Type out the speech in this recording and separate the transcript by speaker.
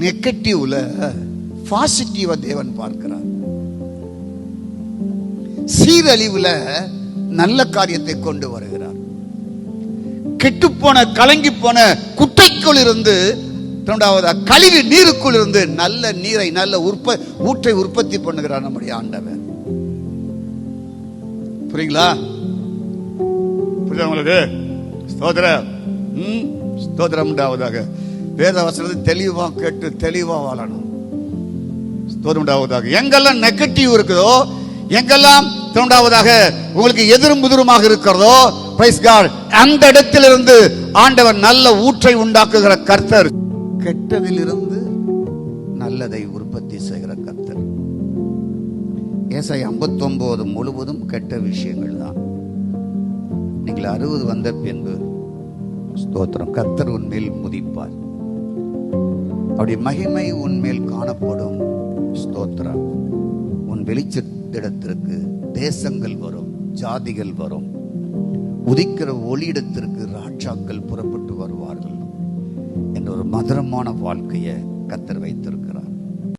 Speaker 1: நெகட்டிவ்ல பாசிட்டிவா தேவன் பார்க்கிறார். சீரழிவுல நல்ல காரியத்தை கொண்டு வருகிறார். கெட்டுப்போன கலங்கி போன குட்டைக்குள் இருந்து கழிவு நீருக்குள் இருந்து நல்ல நீரை நல்ல உற்ப ஊற்றை உற்பத்தி பண்ணுகிறார் நம்முடைய ஆண்டவர். புரியுங்களா? புரியுதா உங்களுக்கு? ஸ்தோத்திரம். ம், ஸ்தோத்திரம் உண்டாவதாக வேத வசனத்தை தெளிவா கேட்டு தெளிவா வாழணும். ஸ்தோத்திரம் உண்டாவதாக எங்கெல்லாம் நெகட்டிவ் இருக்குதோ எங்கெல்லாம் இரண்டாவதாக உங்களுக்கு எதிரும் புதிருமாக இருக்கிறதோ பிரைஸ் காட் அந்த இடத்திலிருந்து ஆண்டவர் நல்ல ஊற்றை உண்டாக்குகிற கர்த்தர். கெட்டதிலிருந்து நல்லதை உற்பத்தி செய்கிற கர்த்தர். ஏசாய் 59 முழுவதும் கெட்ட விஷயங்கள் தான். நீங்கள் அறுபது வந்த பின்பு ஸ்தோத்திரம். கர்த்தர் உன்மேல் முதிப்பார். அவருடைய மகிமை உன்மேல் காணப்படும். ஸ்தோத்திரம். உன் வெளிச்சத்திடத்திற்கு தேசங்கள் வரும் ஜாதிகள் வரும். உதிக்கிற ஒளியிடத்திற்கு ராஜாக்கள் புறப்பட்டு வருவார்கள். என்ற ஒரு மதுரமான வாழ்க்கையை கத்தர் வைத்திருக்க